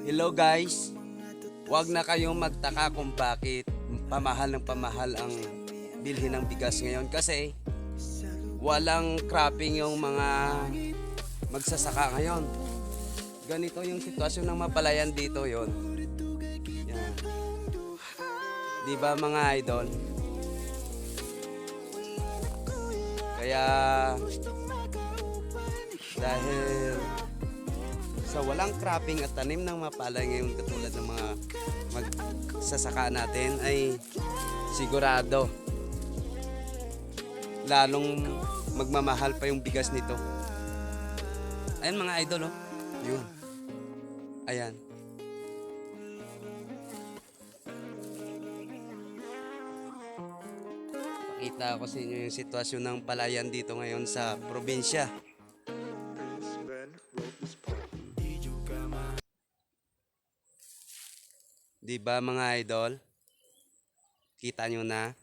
Hello guys. Huwag na kayong magtaka kung bakit pamahal ng pamahal ang bilhin ng bigas ngayon kasi walang cropping yung mga magsasaka ngayon. Ganito yung sitwasyon ng mapalayan dito yon. Di ba mga idol? Kaya sa walang cropping at tanim ng mapalay ngayon katulad ng mga magsasaka natin ay sigurado lalong magmamahal pa yung bigas nito. Ayan mga idol oh. Yun. Ayan. Pakita ko sa inyo yung sitwasyon ng palayan dito ngayon sa probinsya. Di ba mga idol? Kita nyo na?